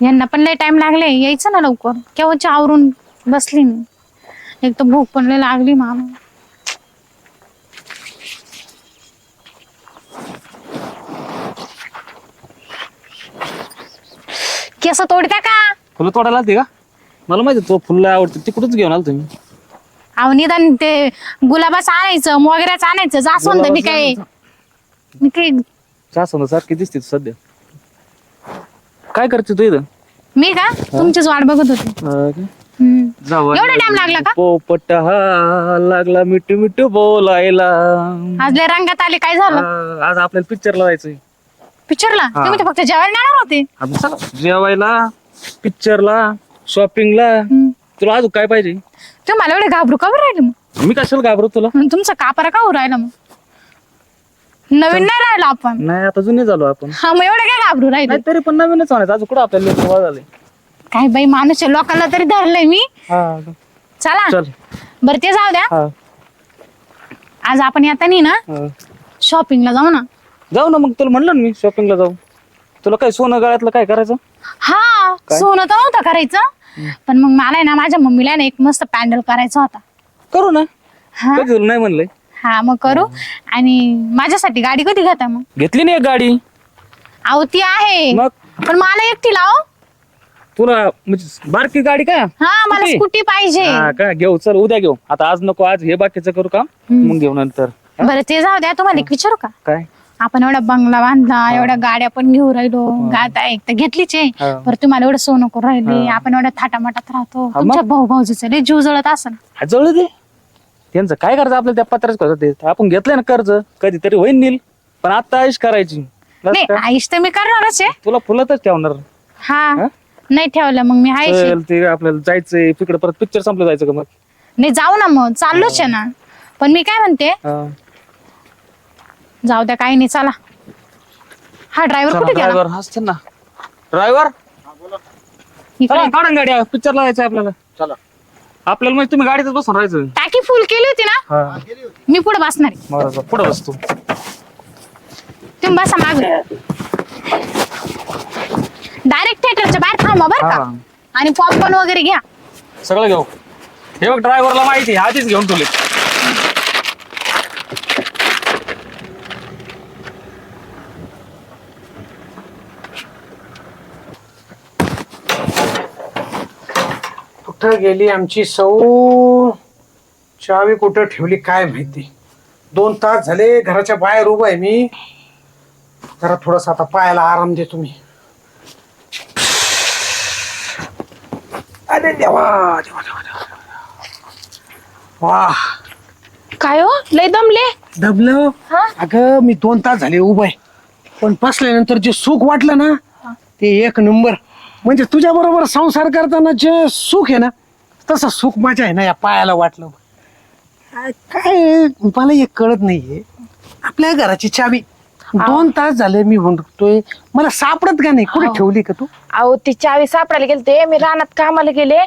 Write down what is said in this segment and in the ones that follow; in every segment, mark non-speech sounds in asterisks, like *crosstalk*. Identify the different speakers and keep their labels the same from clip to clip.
Speaker 1: यांना पण लय टाइम लागले यायचं ना लवकर. केव्हाची आवरून बसली मी. एक तर भूक पण लय लागली मला. केस तोडत्या का?
Speaker 2: फुलं तोडायला आलते का? मला माहिती तो फुलं आवडते. तिकडूनच घेऊन आलो तुम्ही
Speaker 1: अहो निदान ते गुलाबाचं आणायचं मोगऱ्याचं आणायचं जास्वंद मी काय मी काय
Speaker 2: जास्त सारखी दिसते तू सध्या. काय करते तू इथं?
Speaker 1: मी का? तुमचीच वाट बघत होते? हम्म.
Speaker 2: जाऊ
Speaker 1: एवढा लागला का?
Speaker 2: पोपट हा लागला मिठू मिठू बोलायला.
Speaker 1: आज लय रंगात आले. काय झालं?
Speaker 2: आ, आज आपल्याला पिक्चरला जायचंय
Speaker 1: पिक्चरला
Speaker 2: हा.
Speaker 1: तुम्ही तर फक्त जेवायला येणार होते.
Speaker 2: आपण चला जेवायला पिक्चरला शॉपिंगला
Speaker 1: हम्म.
Speaker 2: तुला अजून काय पाहिजे?
Speaker 1: तुम्ही मला एवढे घाबरू का बरं राहिलं मग?
Speaker 2: मी कशाला घाबरत तुला?
Speaker 1: तुमचा कापारा का हो राहिला मग? नवीन नाही राहिलो आपण.
Speaker 2: नाही आता जुने झालो आपण.
Speaker 1: हा मग एवढं काय घाबरू राहिलं?
Speaker 2: नाही तरी पण नवीनच म्हणायचं अजून कुठं आपल्याला लेकरं झाले
Speaker 1: काय बाई माणूस आहे लोकांना तरी धरलंय मी.
Speaker 2: हा.
Speaker 1: चला.
Speaker 2: चल.
Speaker 1: बरं ते जाऊ द्या.
Speaker 2: हा.
Speaker 1: आज आपण येता नाही ना?
Speaker 2: हा.
Speaker 1: शॉपिंगला जाऊ ना.
Speaker 2: जाऊ ना मग तुला म्हणलं ना मी शॉपिंगला जाऊ. तुला काय सोनं गळ्यातलं काय करायचं?
Speaker 1: हा सोनं तर नव्हतं करायचं. पण मग मला आहे ना माझ्या मम्मीला ना एक मस्त पॅन्डल करायचा होता.
Speaker 2: करू ना.
Speaker 1: हा.
Speaker 2: कधी तुला नाही म्हणलंय.
Speaker 1: हा मग करू. आणि माझ्यासाठी गाडी कधी घेता मग?
Speaker 2: घेतली नाही एक गाडी.
Speaker 1: अहो ती आहे.
Speaker 2: मग?
Speaker 1: पण मला एकटी लाव
Speaker 2: तुला म्हणजे बारकी गाडी का?
Speaker 1: हा मला
Speaker 2: Scooty?
Speaker 1: स्कूटी पाहिजे.
Speaker 2: हा का? घेऊ चल उद्या घेऊ. आता आज नको आज हे बाकीचं करू का मग घेऊ नंतर.
Speaker 1: बरं ते जाऊ द्या तुम्हाला एक विचारू का?
Speaker 2: काय?
Speaker 1: आपण एवढा बंगला बांधला एवढ्या गाड्या पण घेऊ राहिलो. गाता एक तर घेतलीच आहे.
Speaker 2: हा.
Speaker 1: बरं तुम्हाला एवढं सोनं करून राहिले. आपण एवढ्या थाटामाटात राहतो.
Speaker 2: मग?
Speaker 1: तुमच्या भाऊ भाऊजीचं लय जीव जळत असं
Speaker 2: हा, जळू दे. त्यांचं काय करायचं आपल्याला त्या पत्राच कसं ते? आपण घेतलंय ना कर्ज कधीतरी होईन नील. पण आता आयुष करायची.
Speaker 1: नाही
Speaker 2: का?
Speaker 1: आईश तर मी करणारच आहे.
Speaker 2: तुला फुलतच ठेवणार.
Speaker 1: हा? नाही ठेवलं मग मी
Speaker 2: चल, ते आपल्याला जायचंय. तिकडे परत पिक्चर संपलं जायचं का मग?
Speaker 1: नाही जाऊ ना मग. चाललोच आहे ना. पण मी काय म्हणते?
Speaker 2: हा.
Speaker 1: जाऊ द्या काही नाही चला. हा ड्रायव्हर कुठे गेला?
Speaker 2: ड्रायव्हर असते ना. ड्रायव्हर
Speaker 1: इकडे.
Speaker 2: चला गाडी. पिक्चरला जायचं आपल्याला. चला. आपल्याला म्हणजे तुम्ही गाडीतच बसून राहायचं.
Speaker 1: फुल केली होती ना?
Speaker 2: हा.
Speaker 1: मी पुढे बसणार आहे.
Speaker 2: महाराज पुढे बसतो
Speaker 1: तुम्ही बसा माग. डायरेक्ट थिएटरच्या बाहेर थांबा बरं का.
Speaker 2: हा.
Speaker 1: आणि पॉपकॉर्न वगैरे घ्या.
Speaker 2: सगळं घेऊ. हे बघ ड्रायव्हरला माहिती आहे, आधीच घेऊन तुले
Speaker 3: कुठं गेली आमची सौ? चावी कुठं ठेवली काय माहिती? दोन तास झाले घराच्या बाहेर उभं आहे मी. जरा थोडासा आता पायाला आराम दे तुम्ही. अरे देवा देवा देवा देवा वा.
Speaker 1: काय हो? लय दमले?
Speaker 3: दबलं
Speaker 1: हा?
Speaker 3: अगं मी दोन तास झाले उभं आहे. पण बसल्यानंतर जे सुख वाटलं ना ते एक नंबर. म्हणजे तुझ्या बरोबर संसार करताना जे सुख आहे ना तसं सुख माझ्या आहे ना या पायाला वाटलं. काय- मला एक कळत नाहीये. आपल्या घराची चावी. दोन तास झाले मी म्हणतोय मला सापडत का नाही? कुठे ठेवली का तू?
Speaker 4: अहो ती चावी सापडायला गेलते. मी रानात कामाला गेले.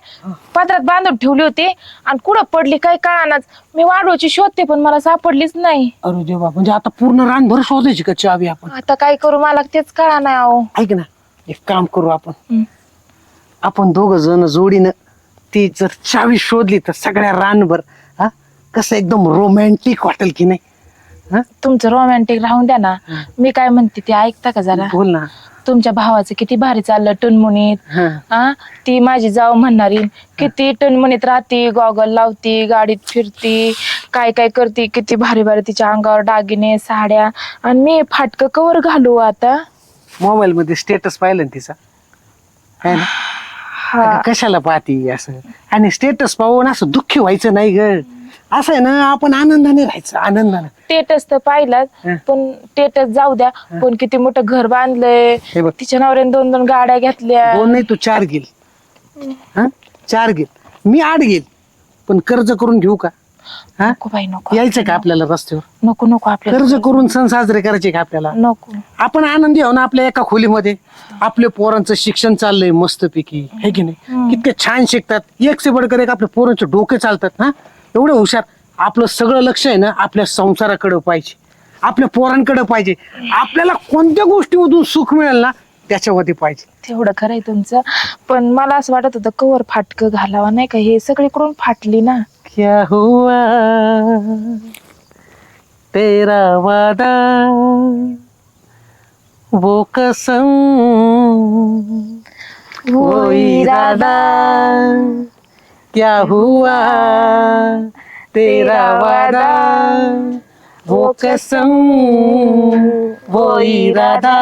Speaker 4: पदरात बांधून ठेवली होती. आणि कुठं पडली काय कळानाच. मी वाढवायची शोधते पण मला सापडलीच नाही.
Speaker 3: अरे देवा म्हणजे आता पूर्ण रानभर शोधायची का चावी आपण?
Speaker 4: आता काय करू? मला तेच कळा नाही अहो.
Speaker 3: ऐक ना एक काम करू आपण. आपण दोघ जण जोडीनं ती जर चावी शोधली तर सगळ्या रानभर हा कसं एकदम रोमॅन्टिक वाटेल की नाही? हा?
Speaker 4: तुमचं रोमॅन्टिक राहून द्या ना. मी काय म्हणते ते ऐकता का जरा?
Speaker 3: बोल ना.
Speaker 4: तुमच्या भावाचं किती भारी चाललं टुनमुनीत
Speaker 3: हा.
Speaker 4: ती माझी जाऊ म्हणणारी. किती टनमनीत राहते गॉगल लावती गाडीत फिरती काय काय करते किती भारी भारी तिच्या अंगावर दागिने साड्या. आणि मी फाटक कवर घालू आता.
Speaker 3: मोबाईल मध्ये स्टेटस पाहिलं ना तिचा? है ना?
Speaker 4: हा.
Speaker 3: अगं, कशाला पाहती असं? आणि स्टेटस पाहून असं दुःखी व्हायचं नाही ग. असं आहे ना आपण आनंदाने राहायचं आनंदाने.
Speaker 4: टेटस तर पाहिलाच
Speaker 3: हं.
Speaker 4: पण टेटस जाऊ द्या. पण किती मोठं घर बांधलंय.
Speaker 3: हे बघ.
Speaker 4: तिच्या नवऱ्याने दोन दोन गाड्या घेतल्या.
Speaker 3: दोन नाही तू चार घेईल. हा? चार घेईल. मी आठ घेईल. पण कर्ज करून घेऊ का? हा?
Speaker 4: नको बाई नको.
Speaker 3: यायचं का आपल्याला रस्त्यावर?
Speaker 4: नको नको आपल्याला.
Speaker 3: कर्ज करून सण साजरे करायचे का आपल्याला?
Speaker 4: नको.
Speaker 3: आपण आनंदी आहो ना आपल्या एका खोलीमध्ये. आपल्या पोरांचं शिक्षण चाललंय मस्तपैकी. हे की नाही? कितके छान शिकतात. एक से बडकर एक आपल्या पोरांचे डोके चालतात ना एवढे हुशार. आपलं सगळं लक्ष आहे ना आपल्या संसाराकडे पाहिजे. आपल्या पोरांकडे पाहिजे. आपल्याला कोणत्या गोष्टीमधून सुख मिळेल ना त्याच्यामध्ये पाहिजे.
Speaker 4: तेवढं खरं आहे तुमचं. पण मला असं वाटत होतं कवर फाटकं घालावा नाही का? हे सगळीकडून फाटली ना.
Speaker 3: क्या हुआ? तेरा वादा वो कसम वो इरादा। क्या हुआ? तेरा वादा, वो कसम, वो इरादा,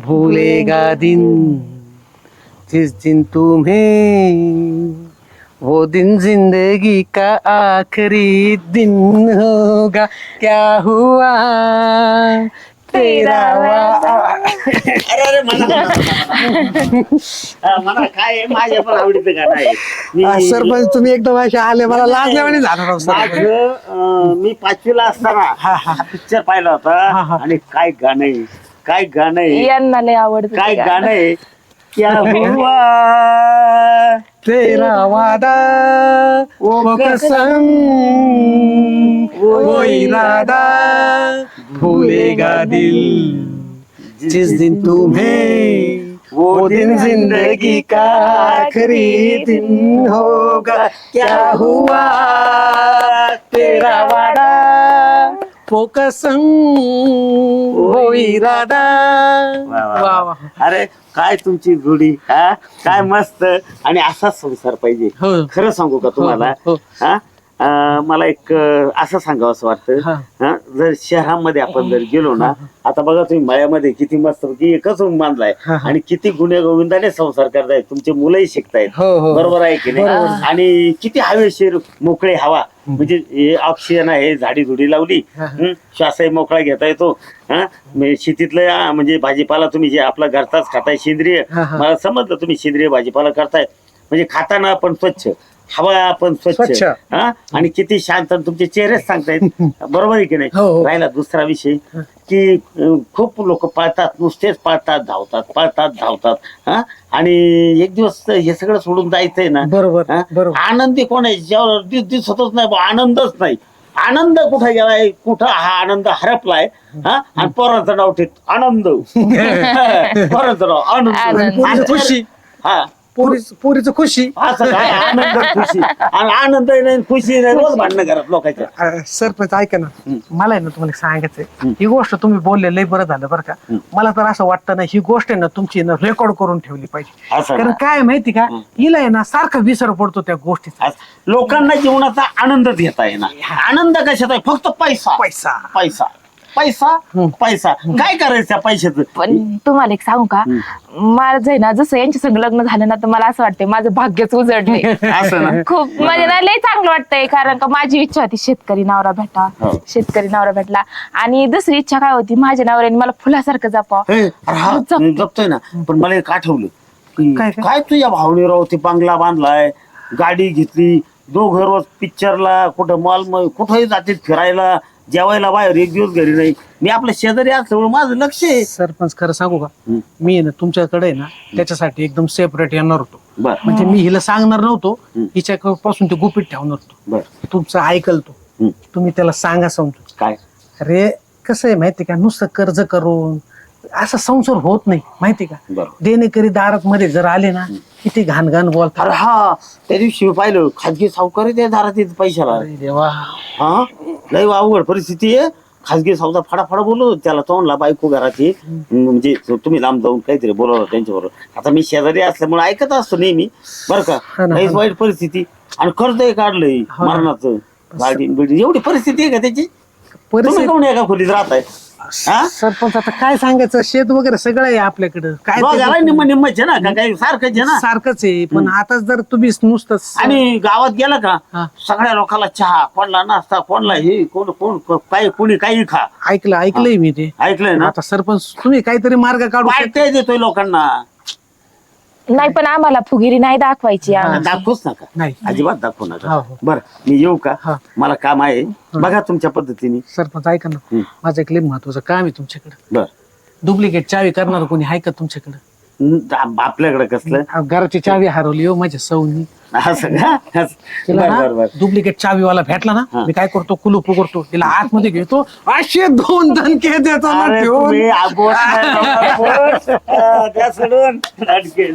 Speaker 3: भूलेगा दिन। जिस दिन तुम्हें, वो दिन ज़िंदगी का आखिरी दिन होगा। क्या हुआ?
Speaker 5: अरे अरे काय आहे, माझ्या पण आवडीचं गाणं आहे.
Speaker 3: हा,
Speaker 5: मी-
Speaker 3: सरपंच तुम्ही एकदम असे आले. मला लाजल्यावाने झालं राव सरपंच.
Speaker 5: माझं अं, मी पाचवीला असताना हा पिक्चर पाहिला
Speaker 3: हा,
Speaker 5: होता.
Speaker 3: हा.
Speaker 5: आणि काय गाणं आहे? काय गाणं आहे?
Speaker 4: यांना लय आवडत
Speaker 5: काय गाणं. आहे? क्या *laughs* हुआ?
Speaker 3: तेरा वादा वो कसम वो इरादा भूलेगा दिल जिस दिन तुम्हें वो दिन जिंदगी का आखिरी दिन होगा क्या हुआ? तेरा वादा वो कसम वो इरादा।
Speaker 5: वा, वा, अरे काय तुमची जोडी हा? काय मस्त. आणि असाच संसार पाहिजे.
Speaker 3: हो.
Speaker 5: खरं सांगू का तुम्हाला
Speaker 3: हो, हो.
Speaker 5: हा? अं, मला एक अं, असं सांगावं असं वाटतं.
Speaker 3: हा.
Speaker 5: जर शहरामध्ये आपण जर गेलो ना आता बघा तुम्ही मळ्यामध्ये किती मस्त पैकी एकच रूम बांधलाय. आणि किती गुन्हे गोविंदाने संसार करतायत तुमचे मुलंही शिकतायत.
Speaker 3: हो, हो.
Speaker 5: बरोबर आहे की नाही? आणि किती हवेशीर मोकळे हवा. म्हणजे हे ऑक्सिजन आहे झाडी झुडी लावली. हं, श्वासही मोकळा घेता येतो. हा? म्हणजे शेतीतलं आ, म्हणजे भाजीपाला तुम्ही जे आपला घरचाच खाताय सेंद्रिय. मला समजलं तुम्ही सेंद्रिय भाजीपाला करताय म्हणजे खाताना आपण स्वच्छ. हवा पण स्वच्छ
Speaker 3: स्वच्छ.
Speaker 5: हा? आणि किती शांत आणि तुमचे चेहरेच सांगतायत *laughs* बरोबर आहे की
Speaker 3: हो,
Speaker 5: नाही?
Speaker 3: हो.
Speaker 5: राहिला दुसरा विषय की अं, खूप लोक पळतात नुसतेच पळतात धावतात पळतात धावतात. हा? आणि एक दिवस हे सगळं सोडून जायचंय ना?
Speaker 3: बरोबर
Speaker 5: हा?
Speaker 3: बरोबर.
Speaker 5: आनंदी कोण आहे? ज्यावर दिस- दिसतच नाही बुवा, आनंदच नाही. आनंद कुठे गेलाय? कुठं? हा आनंद हरपलाय. हा? आणि पोरांचं नाव ठेत आनंद. *laughs* *laughs* पोरांचं नाव आनंद.
Speaker 4: आनंद.
Speaker 5: आणि
Speaker 3: खुशी.
Speaker 5: हा.
Speaker 3: पोरीच पोरीचं खुशी.
Speaker 5: असं काय? आनंद खुशी. आणि आनंद नाही खुशी नाही रोज भांडणं करत लोकांच्या
Speaker 3: अं, सरपंच ऐका ना. मला आहे ना तुम्हाला एक सांगायचंय. ही गोष्ट तुम्ही बोलले लय बरं झालं बरं का. मला तर असं वाटतं ना ही गोष्ट आहे ना तुमची ना रेकॉर्ड करून ठेवली पाहिजे.
Speaker 5: असं
Speaker 3: कारण
Speaker 5: ना.
Speaker 3: काय आहे माहिती का? हिला आहे ना सारखा विसर पडतो त्या गोष्टीचा.
Speaker 5: असं. लोकांना जीवनाचा आनंद घेता येणार. आनंद कशात आहे? फक्त पैसा.
Speaker 3: पैसा.
Speaker 5: पैसा. पैसा पैसा. काय करायचं त्या पैशाचं?
Speaker 4: पण तुम्हाला एक सांगू का? माझं आहे ना जसं यांच्या संग लग्न झालं ना तर मला असं वाटतंय माझं भाग्यच उजडले *laughs*
Speaker 5: असं ना.
Speaker 4: खूप म्हणजे ना लय चांगलं वाटतंय कारण का माझी इच्छा होती शेतकरी नवरा भेटा.
Speaker 5: हो.
Speaker 4: शेतकरी नवरा भेटला. आणि दुसरी इच्छा काय होती माझ्या नवऱ्याने मला फुलासारखं जपावं
Speaker 5: हे, अरे हा,
Speaker 4: जपते.
Speaker 5: मी जपतोय ना पण मला एक आठवलं. की
Speaker 3: काय, काय?
Speaker 5: काय तुझ्या भावने राव ते बंगला बांधलाय गाडी घेतली दोघं रोज पिक्चरला कुठं मॉल कुठंही जाते फिरायला जेवायला बाहेर एक दिवस घरी नाही. मी आपल्या शेजारी असल्यामुळे माझं लक्ष आहे.
Speaker 3: सरपंच खरं सांगू का?
Speaker 5: हम्म.
Speaker 3: मी आहे ना तुमच्याकडे आहे ना त्याच्यासाठी एकदम सेपरेट येणार होतो.
Speaker 5: बर.
Speaker 3: म्हणजे मी हिला सांगणार नव्हतो
Speaker 5: हम्म.
Speaker 3: हिच्या पासून ते गुपित ठेवणार होतो.
Speaker 5: बर.
Speaker 3: तुमचं ऐकल तो.
Speaker 5: हम्म.
Speaker 3: तुम्ही त्याला सांगा समजून.
Speaker 5: काय?
Speaker 3: अरे कसं आहे माहिती का? नुसतं कर्ज करून असा संसार होत नाही माहिती का?
Speaker 5: बरोबर.
Speaker 3: देणेकरी दारात मध्ये जर आले ना किती घाण घाण बोलतात.
Speaker 5: अरे हा त्या दिवशी मी पाहिलं खाजगी सावकारी त्या दारात येत पैशाला.
Speaker 3: अरे देवा.
Speaker 5: हा? लय अवघड परिस्थिती आहे. खाजगी सौदा फडाफडा बोलू त्याला तोंडला बायको घरात ये म्हणजे तुम्ही लांब जाऊन काहीतरी बोलवलं त्यांच्याबरोबर. आता मी शेजारी असल्यामुळे ऐकत असतो नेहमी. बरं का?
Speaker 3: ना.
Speaker 5: वाईट परिस्थिती. आणि कर्जही काढलंय
Speaker 3: हो.
Speaker 5: मरणाचं. गाडी बिडी एवढी परिस्थिती आहे का त्याची? तुम्ही
Speaker 3: परिस्थिती
Speaker 5: कोण एका खोलीत राहताय? हा?
Speaker 3: सरपंच आता काय सांगायचं? शेत वगैरे सगळं आहे आपल्याकडं. काय ते
Speaker 5: रोगाला निम्म निम्मच आहे ना का काही सारखंच आहे ना?
Speaker 3: सारखंच आहे पण आता जर तुम्ही नुसतं
Speaker 5: आणि गावात गेलं का. सगळ्या लोकांना चहा कोणला नाश्ता कोणला हे कोण कोण काय कोणी काही खा.
Speaker 3: ऐकलं ऐकलंय मी ते.
Speaker 5: ऐकलंय ना?
Speaker 3: आता सरपंच तुम्ही काहीतरी मार्ग काढू
Speaker 5: देतोय लोकांना.
Speaker 4: नाही पण आम्हाला फुगिरी नाही दाखवायची आम्हाला.
Speaker 5: दाखवूच नका.
Speaker 3: नाही.
Speaker 5: अजिबात दाखवू
Speaker 3: हो,
Speaker 5: नका.
Speaker 3: हो.
Speaker 5: बर मी येऊ का?
Speaker 3: हा.
Speaker 5: मला काम आहे. बघा तुमच्या पद्धतीने.
Speaker 3: सरपंच ऐका ना.
Speaker 5: हम्म.
Speaker 3: माझं एक लय महत्वाचं काम आहे तुमच्याकडे.
Speaker 5: बर.
Speaker 3: डुप्लिकेट चावी करणार कोणी आहे का तुमच्याकडे?
Speaker 5: न- आपल्याकडे कसलं
Speaker 3: घराची चावी हरवली हो माझ्या सौनी
Speaker 5: असं का असं.
Speaker 3: तिला
Speaker 5: बर
Speaker 3: ना
Speaker 5: बर बर
Speaker 3: डुप्लिकेट चावीवाला भेटला ना
Speaker 5: हा.
Speaker 3: मी काय करतो कुलूप उघडतो तिला आतमध्ये घेतो असे दोन दणके देतो ना
Speaker 5: अरे
Speaker 3: ठेवून.
Speaker 5: तुम्ही आबोट नाही बाबा, बोट. हा, द्या सोडून अडके.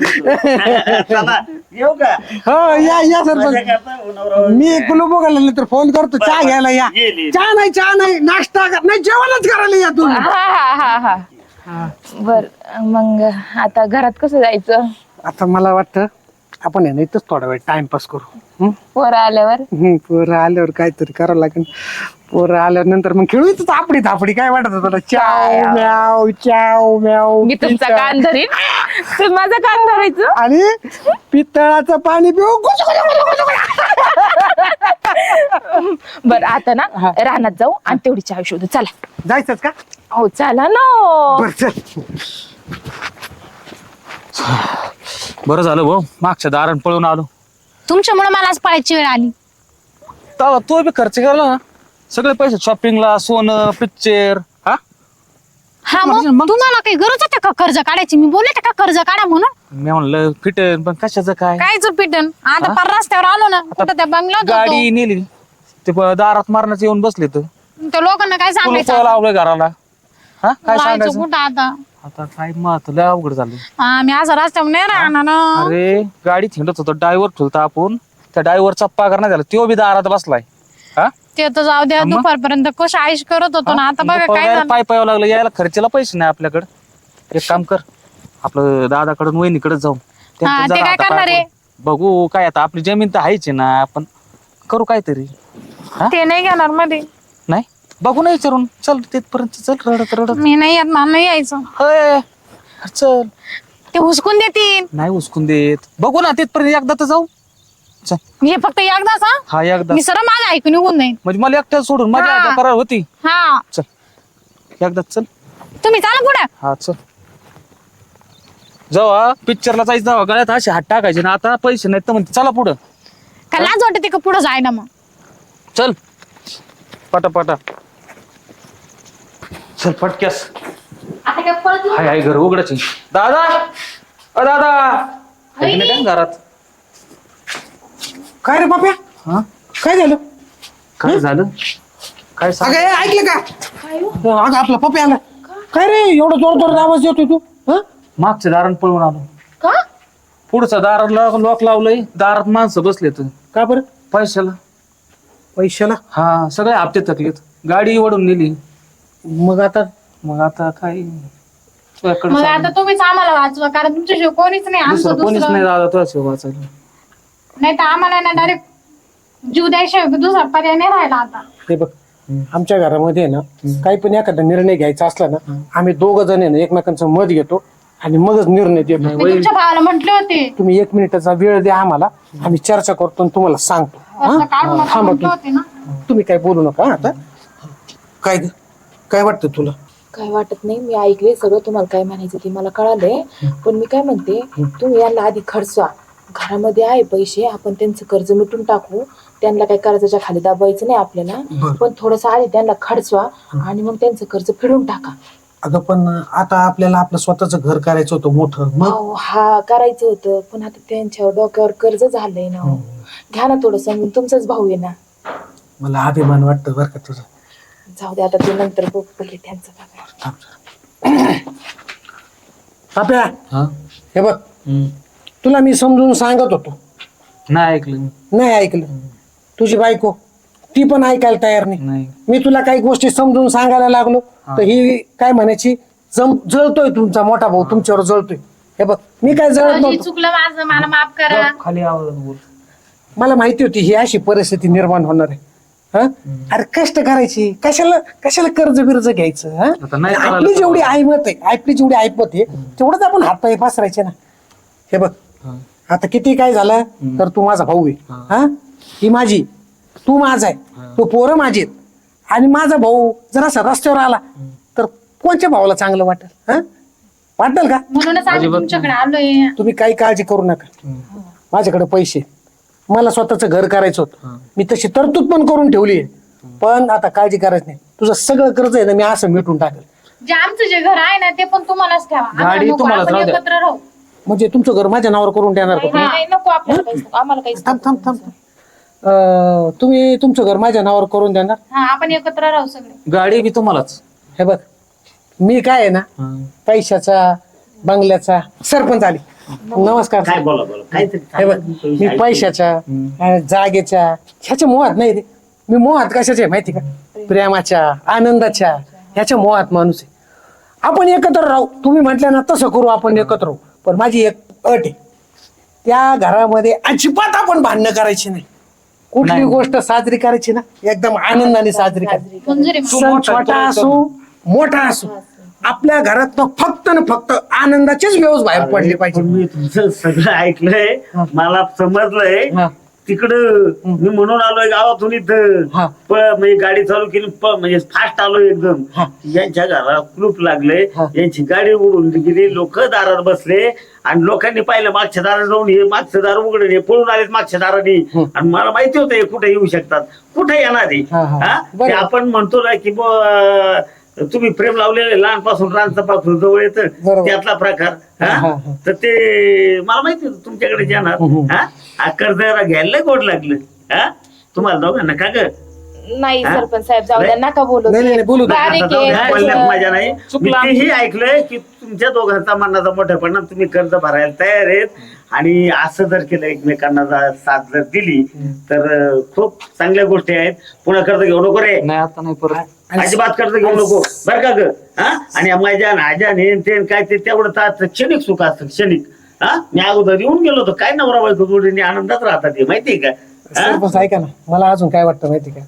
Speaker 5: चला येऊ का
Speaker 3: हो या या
Speaker 5: मजा
Speaker 3: सरपंच
Speaker 5: करता उन्हावर.
Speaker 3: मी कुलूप उघडला तर फोन करतो चहा घ्यायला या. चहा नाही चहा नाही नाश्ता कर- नाही जेवणच करायला या तुम्ही
Speaker 4: हा हा हा हा बर मग आता घरात कसं जायचं?
Speaker 3: आता मला वाटतं आपण आहे ना इथंच थोडा वेळ टाइमपास करू. हं?
Speaker 4: पोरं आल्यावर?
Speaker 3: हं, पोरं आल्यावर काहीतरी करावं लागेल. पोरं आल्यावर नंतर मग खेळू इथं थापडी थापडी. काय वाटत तुला? चाव म्याव चाव म्याव
Speaker 4: मी तुमचा
Speaker 3: पितळ.
Speaker 4: कान धरीन. तुम्ही माझा कान धरायचं?
Speaker 3: आणि पितळाचं पाणी पिऊ गुज, गुज, गुज, गुज, गुज.
Speaker 4: बर आता ना रानात जाऊ आणि तेवढी चावी शोधू. चला.
Speaker 3: जायचंच का?
Speaker 4: हो चला ना
Speaker 3: बर चल.
Speaker 2: बरं झालं भाऊ. मागच्या दारण पळून आलो.
Speaker 1: तुमच्यामुळे मला आज पळायची वेळ आली.
Speaker 2: तो बी खर्च केला ना. सगळे पैसे शॉपिंगला सोनं पिक्चर हा?
Speaker 1: हा मग तुम्हाला काही गरज होते का कर्ज काढायची? मी बोलले का कर्ज काढा म्हणून.
Speaker 2: मी म्हणलं फिटेन पण कशाचं काय?
Speaker 1: कायच पिटन आता पर रस्त्यावर आलो ना कुठं त्या बंगल्यात
Speaker 2: गाडी नेली. ते प- दारात मारण्याचं येऊन बसले तर.
Speaker 1: त्या लोकांना काय सांगायचं
Speaker 2: लावलंय घराला? हा? काय
Speaker 1: राहायचं
Speaker 2: सांगायचं?
Speaker 1: कुठं आता?
Speaker 2: आता काय लय अवघड झालं.
Speaker 1: आम्ही असं रस्त्यावर नाही राहणार ना.
Speaker 2: अरे गाडी थिंडत होतो. ड्रायव्हर ठेवतो आपण. त्या ड्रायव्हरचा पगार नाही झाला. तो बी दारात बसलाय. हा?
Speaker 1: ते तर जाऊ द्या
Speaker 2: मग?
Speaker 1: दुपारपर्यंत कशी आयुष करत होतो ना. आता बघा काय झालं.
Speaker 2: पाय पायावं लागलं. यायला खर्चाला पैसे नाही आपल्याकडे. एक काम कर. आपलं दादाकडून वहिनीकडे जाऊ
Speaker 1: हा, ते काय करणार आहे?
Speaker 2: बघू काय आता. आपली जमीन तर आहेच आहे ना. आपण करू काहीतरी.
Speaker 1: ते नाही घेणार मध्ये.
Speaker 2: नाही? बघू ना विचारून. चल तिथपर्यंत चल रडत रडत.
Speaker 1: मी नाही येत मला नाही यायचं.
Speaker 2: हय चल.
Speaker 1: ते हुसकून देतील.
Speaker 2: नाही उचकून देत. बघू ना तिथपर्यंत एकदा तर जाऊ. चल.
Speaker 1: मी फक्त एकदाच हा?
Speaker 2: हा एकदा
Speaker 1: मी सरळ माझं ऐकून निघून नाही
Speaker 2: म्हणजे मला एकट्याला सोडून माझ्या
Speaker 1: हा.
Speaker 2: करार होती.
Speaker 1: हा.
Speaker 2: चल. एकदा चल.
Speaker 1: तुम्ही चाला पुढे.
Speaker 2: हा चल. जेव्हा पिक्चरला जायचं जेव्हा गळ्यात असे हात टाकायचे ना आता पैसे नाहीत तर म्हणते चला पुढं.
Speaker 1: का लाज वाटते का पुढे जाय ना मग?
Speaker 2: चल. पटा पटा चल पटक्यास.
Speaker 1: आता काय पळत
Speaker 2: हाय हाय घर उघडच आहे. दादा! अ दादा! नाही काय घरात?
Speaker 3: काय रे बाप्या?
Speaker 2: हा?
Speaker 3: काय झालं?
Speaker 2: काय झालं? काय सांग?
Speaker 3: अगं हे ऐकलं का? अगं आपला पप्या आला. काय रे एवढा जोर जोर आवाज येतोय तू? हं?
Speaker 2: मागच्या दारात पळून आलो.
Speaker 4: का?
Speaker 2: पुढचं दारात लॉक लावलंय. दारात माणसं बसलेत
Speaker 3: का बरं?
Speaker 2: पैशाला.
Speaker 3: पैशाला?
Speaker 2: हा सगळे हप्ते थकलेत. गाडी ओढून नेली.
Speaker 3: मग आता
Speaker 2: मग आता काय? तुझ्याकडे
Speaker 1: मग. आता तुम्हीच आम्हाला वाचवा कारण तुमच्याशिवाय कोणीच नाही आमचं
Speaker 2: दुसरं कोणीच
Speaker 1: दुसरं.
Speaker 2: नाही दादा तुझ्या वाचायला.
Speaker 1: नाही तर आम्हाला ना डायरेक्ट जीव द्यायशिवाय दुसरा पर्याय नाही राहिला आता.
Speaker 3: हे बघ आमच्या घरामध्ये आहे ना काही पण एखादा निर्णय घ्यायचा असला ना आम्ही दोघ जण आहे ना एकमेकांचं मत घेतो आणि मगच निर्णय देतो.
Speaker 1: मी तुमच्या भावाला म्हंटले होते.
Speaker 3: तुम्ही एक मिनिटाचा वेळ द्या आम्हाला आम्ही चर्चा करतो आणि तुम्हाला सांगतो.
Speaker 1: असं काढू नका
Speaker 3: थांबा
Speaker 1: म्हंटले होते ना.
Speaker 3: तुम्ही काय बोलू नका हं आता. काय ग? काय वाटतं तुला?
Speaker 4: काय वाटत नाही. मी ऐकले सगळं तुम्हाला काय म्हणायचं ते मला कळालंय. पण मी काय म्हणते तुम्ही यांना आधी खर्चवा घरामध्ये आहे पैसे आपण त्यांचं कर्ज मिटून टाकू. त्यांना काही कर्जाच्या खाली दाबायचं नाही आपल्याला. पण थोडस आधी त्यांना खर्चवा आणि मग त्यांचं कर्ज फेडून टाका.
Speaker 3: अगं पण आता आपल्याला आपलं स्वतःच घर करायचं होतं मोठं मग?
Speaker 4: हा करायचं होतं. पण आता त्यांच्यावर डोक्यावर कर्ज झालंय ना हो. घ्या ना थोडं समजून तुमचाच भाऊ आहे ना.
Speaker 3: मला अभिमान वाटतं बरं का तुझं.
Speaker 4: जाऊ दे आता ते नंतर बघ पहिले त्यांचं बघा
Speaker 2: हा?
Speaker 3: हे बघ.
Speaker 2: हम्म.
Speaker 3: तुला मी समजून सांगत होतो.
Speaker 2: नाही ऐकलं
Speaker 3: नाही ऐकलं. तुझी बायको ती पण ऐकायला तयार नाही.
Speaker 2: नाही.
Speaker 3: मी तुला काही गोष्टी समजून सांगायला लागलो. तर ही काय म्हणायची? जम जळतोय तुमचा मोठा भाऊ तुमच्यावर जळतोय. हे बघ मी काय जळत नव्हतो.
Speaker 1: चुकलं माझं. मला माफ करा.
Speaker 2: खाली आवाज बोल.
Speaker 3: मला माहिती होती ही अशी परिस्थिती निर्माण होणार आहे. हं? अरे कष्ट करायची. कशाला कशाला कर्ज बिर्ज घ्यायचं हं?
Speaker 2: आता नाही चालायला
Speaker 3: आपली जेवढी ऐमत आहे आपली जेवढी ऐपत आहे तेवढंच आपण हातपाय पसरायचे ना. हे बघ.
Speaker 2: हा.
Speaker 3: आता किती काय झालं तर तू माझा भाऊ आहे. हा. ही? माझी. तू माझा आहे. तू पोरं माझी आहेत. आणि माझा भाऊ जर असा रस्त्यावर आला तर कोणत्या भावाला चांगलं वाटेल हा? वाटेल का?
Speaker 1: म्हणूनच आम्ही तुमच्याकडे आलोय.
Speaker 3: तुम्ही काही काळजी करू नका. माझ्याकडे पैसे. मला स्वतःच घर करायचं होतं. मी तशी तरतूद पण करून ठेवली पण आता काळजी करायची नाही. तुझं सगळं कर्ज आहे ना मी असं मिटून टाकेल.
Speaker 1: जे आमचं जे घर आहे ना ते पण तुम्हालाच ठेवा. आम्हाला
Speaker 2: गाडी
Speaker 1: नको,
Speaker 2: तुम्हालाच
Speaker 1: आपण
Speaker 2: राहू द्या.
Speaker 1: एकत्र राहू.
Speaker 3: म्हणजे तुमचं घर माझ्या नावावर करून देणार का
Speaker 4: नाही, नाही, नको आपल्याला काहीच नको. आम्हाला काहीच
Speaker 3: थांब थांब थांब. अं, तुम्ही तुमचं घर माझ्या नावावर करून देणार?
Speaker 1: हा आपण एकत्र राहू सगळे.
Speaker 2: गाडी बी तुम्हालाच.
Speaker 3: हे बघ मी काय आहे ना पैशाचा बंगल्याचा सरपंच आली. नमस्कार
Speaker 5: काय बोला बोला. काहीतरी
Speaker 3: हे बघ मी पैशाच्या आणि जागेच्या ह्याच्या मोहात नाही रे. मी मोहात कशाचे माहिती का? प्रेमाच्या. आनंदाच्या ह्याच्या मोहात माणूस आहे. आपण एकत्र राहू. तुम्ही म्हटलं ना तसं करू आपण एकत्र राहू. पण माझी एक अट आहे. त्या घरामध्ये अजिबात आपण भांडणं करायची नाही. कुठली गोष्ट साजरी करायची ना एकदम आनंदाने साजरी करायची.
Speaker 1: मंजुरी
Speaker 3: सण छोटा असो मोठा असो. आपल्या घरात फक्त न फक्त आनंदाचेच व्यवस्थ बाहेर पडले
Speaker 5: पण
Speaker 3: पाहिजे
Speaker 5: मी तुमचं सगळं ऐकलंय मला समजलंय
Speaker 3: हा.
Speaker 5: तिकडं मी म्हणून आलोय गावातून इथं
Speaker 3: हा.
Speaker 5: प- म्हणजे गाडी चालू केली प- म्हणजे फास्ट आलोय एकदम
Speaker 3: हा.
Speaker 5: यांच्या घराला कुलूप लागले
Speaker 3: हा.
Speaker 5: यांची गाडी उडून गेली लोक दारात बसले आणि लोकांनी पाहिलं मागच्या दारात जाऊन हे मागचं दार उघडून हे पळून आलेत मागच्या दाराने आणि मला माहिती होतं हे कुठे येऊ शकतात कुठे येणार आहे
Speaker 3: हा, हा.
Speaker 5: हा? ते
Speaker 3: बरोबर.
Speaker 5: आपण म्हणतो ना की बुवा, तुम्ही प्रेम लावलेले लहानपासून रानचं पासून जवळ येतं.
Speaker 3: बरोबर.
Speaker 5: त्यातला प्रकार
Speaker 3: हा.
Speaker 5: तर ते मला माहिती होतं तुमच्याकडे जाणार. हा? हा कर्ज जरा घ्यायला लय गोड लागलं. हा? तुम्हाला दोघांना का ग?
Speaker 4: नाही
Speaker 5: हा?
Speaker 4: सरपंच साहेब जाऊ द्या नका बोलू
Speaker 3: नाही, नाही, नाही, बोलू द्या.
Speaker 4: बारीक
Speaker 5: आता जाऊ द्या,
Speaker 4: आहे.
Speaker 5: बोलण्यात मजा नाही. मी
Speaker 2: चुकलं
Speaker 5: तेही ऐकलंय की तुमच्या दोघांचा मनाचा मोठेपणा तुम्ही कर्ज भरायला तयार आहेत. आणि असं जर केलं एकमेकांना जर साथ जर दिली तर अं, खूप चांगल्या गोष्टी आहेत. पुन्हा कर्ज घेऊ नको रे.
Speaker 2: नाही आता नाही परत.
Speaker 5: अजिबात कर्ज घेऊ नको. बर का ग? हा? आणि माझ्या आजान हे ते काय ते तेवढं तर क्षणिक सुख असतं क्षणिक. हा? मी अगोदर येऊन गेलो होतो. काय नवरा बायको जोडीने आनंदात राहतात हे माहितीये का?
Speaker 3: सरपंच ऐका ना. मला अजून काय वाटतं माहिती का.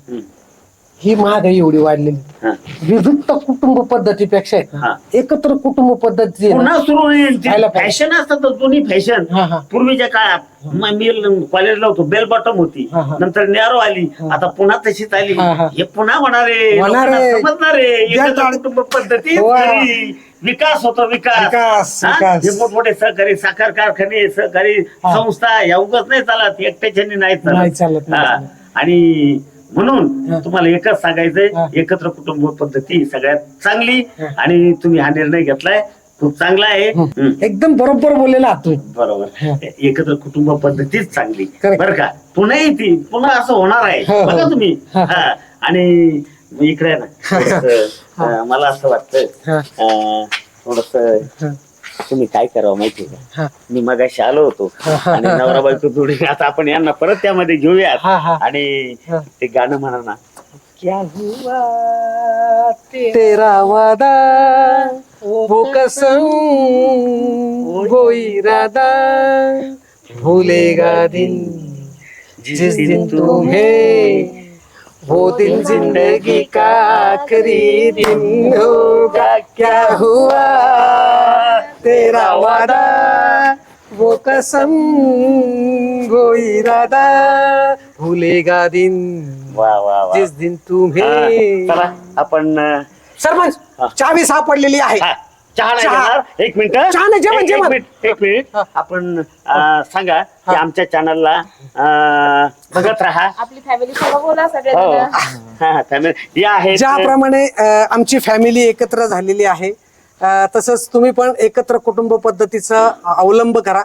Speaker 3: ही महागाई एवढी वाढलेली
Speaker 5: हा.
Speaker 3: विभक्त कुटुंब पद्धतीपेक्षा आहेत
Speaker 5: हा.
Speaker 3: एकत्र कुटुंब पद्धती आहे ना,
Speaker 5: पुन्हा सुरू होईल
Speaker 3: खायला पाहिजे.
Speaker 5: फॅशन असतात तर दोन्ही फॅशन
Speaker 3: हा, हा.
Speaker 5: पूर्वीच्या काळात म- मी कॉलेजला होतो बेल बॉटम होती
Speaker 3: हा, हा.
Speaker 5: नंतर नॅरो आली आता पुन्हा तशीच आली
Speaker 3: हा, हा.
Speaker 5: हे पुन्हा होणार
Speaker 3: होणार आहे.
Speaker 5: समजणार
Speaker 3: ज्या काळ-
Speaker 5: कुटुंब पद्धती
Speaker 3: वा.
Speaker 5: खरी. विकास होतो विकास
Speaker 3: विकास,
Speaker 5: हा?
Speaker 3: विकास.
Speaker 5: हे मोठमोठे सहकारी साखर कारखाने सहकारी
Speaker 3: हा.
Speaker 5: संस्था या उगाच नाही चालत एकट्याच्यानी नाही
Speaker 3: नाही चालत, नाही
Speaker 5: हा.
Speaker 3: चालत.
Speaker 5: आणि म्हणून
Speaker 3: हा.
Speaker 5: तुम्हाला एकच सांगायचंय
Speaker 3: हा.
Speaker 5: एकत्र कुटुंब पद्धती ही सगळ्यात चांगली
Speaker 3: हा.
Speaker 5: आणि तुम्ही हा निर्णय घेतलाय खूप चांगला आहे हम्म.
Speaker 3: एकदम बरोबर बोललेला
Speaker 5: बरोबर
Speaker 3: हा.
Speaker 5: एकत्र कुटुंब पद्धतीच चांगली. बरं का पुन्हा येते पुन्हा असं होणार आहे
Speaker 3: हो, हो.
Speaker 5: बघा तुम्ही
Speaker 3: हा.
Speaker 5: हा. आणि इकडे आहे ना *laughs* मला असं वाटतं
Speaker 3: हा.
Speaker 5: थोडस
Speaker 3: हा.
Speaker 5: तुम्ही काय करावं माहितीये का
Speaker 3: हा.
Speaker 5: मी मगाशी आलो होतो. आणि नवरा बायको जोडी आता आपण यांना परत त्यामध्ये घेऊयात
Speaker 3: हा, हा.
Speaker 5: आणि
Speaker 3: हा.
Speaker 5: ते गाणं म्हणा ना
Speaker 3: क्या हुआ तेरा वादा वो कसम वो इरादा भूलेगा दिन जिस दिन तुम्हें वो दिन जिंदगी का आखिरी दिन होगा क्या हुआ तेरा वादा वो कसम वो इरादा भूलेगा दिन
Speaker 5: वा वा वा.
Speaker 3: जिस दिन
Speaker 5: हा,
Speaker 3: तुम्हें
Speaker 5: चला आपण अं,
Speaker 3: सरपंच
Speaker 5: हा.
Speaker 3: चावी सापडलेली आहे.
Speaker 5: हा, चहा नाही
Speaker 3: चहा.
Speaker 5: घेणार एक मिनिट.
Speaker 3: चहा नाही, जेवण,
Speaker 5: एक- एक
Speaker 3: जेवण.
Speaker 5: मिनिट एक मिनिट.
Speaker 3: हा.
Speaker 5: आपण अं, सांगा की आमच्या चॅनलला बघत राहा.
Speaker 4: आपली फॅमिली सोबत बोला
Speaker 5: हो.
Speaker 4: सगळ्यांना
Speaker 5: हा या आहेत.
Speaker 3: ज्याप्रमाणे अ, आमची फॅमिली एकत्र झालेली आहे. तसंच तुम्ही पण एकत्र कुटुंब पद्धतीचा अवलंब करा.